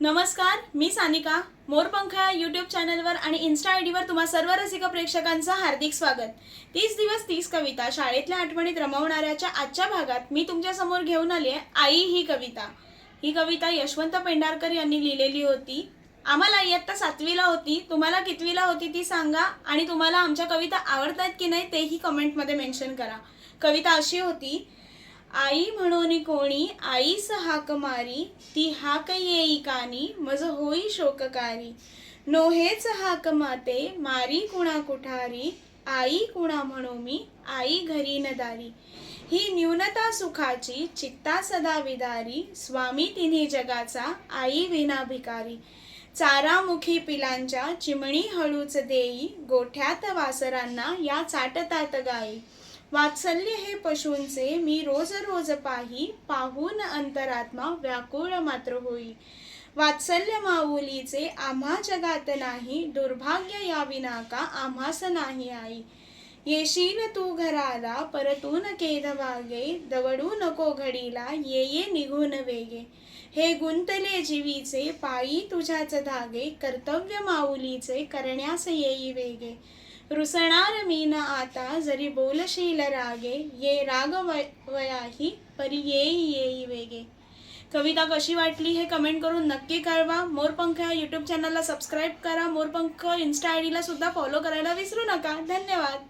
नमस्कार मी सानिका. मोरपंख या यूट्यूब चॅनलवर आणि इन्स्टा आय डीवर तुम्हा सर्व रसिक प्रेक्षकांचं हार्दिक स्वागत. तीस दिवस तीस कविता शाळेतल्या आठवणीत रमवणाऱ्याच्या आजच्या भागात मी तुमच्यासमोर घेऊन आली आहे आई ही कविता. ही कविता यशवंत पेंढारकर यांनी लिहिलेली होती. आम्हाला इयत्ता सातवीला होती. तुम्हाला कितवीला होती ती सांगा आणि तुम्हाला आमच्या कविता आवडतात की नाही तेही कमेंटमध्ये मेन्शन करा. कविता अशी होती आई म्हणून कोणी आईस हाक मारी ती हाक येई कानी मज होई शोककारी. नोहेच हाक माते मारी कुणा कुठारी आई कुणा म्हणू मी आई घरी न दारी. ही न्यूनता सुखाची चित्ता सदा विदारी स्वामी तिन्ही जगाचा आई विना भिकारी. चारामुखी पिलांच्या चिमणी हळूच देई गोठ्यात वासरांना या चाटतात गाई. वात्सल्य हे पशूंचे मी रोज रोज पाही पाहून अंतरात्मा व्याकुळ मात्र होई. वात्सल्य माऊलीचे आम्हा जगात नाही दुर्भाग्य या विनाका आम्हास नाही आई. येशील तू घराला परतून केद वागे दवडू नको घडीला ये ये निघून वेगे. हे गुंतले जीवीचे पायी तुझ्याच धागे कर्तव्य माऊलीचे करण्यास येई वेगे. रुसणार मी न आता जरी बोलशील रागे ये राग वय- वयाही परी येई येई वेगे कविता कशी वाटली हे कमेंट करून नक्की कळवा मोरपंख या यूट्यूब चॅनलला सबस्क्राईब करा मोरपंख इन्स्टा आय डीला सुद्धा फॉलो करायला विसरू नका धन्यवाद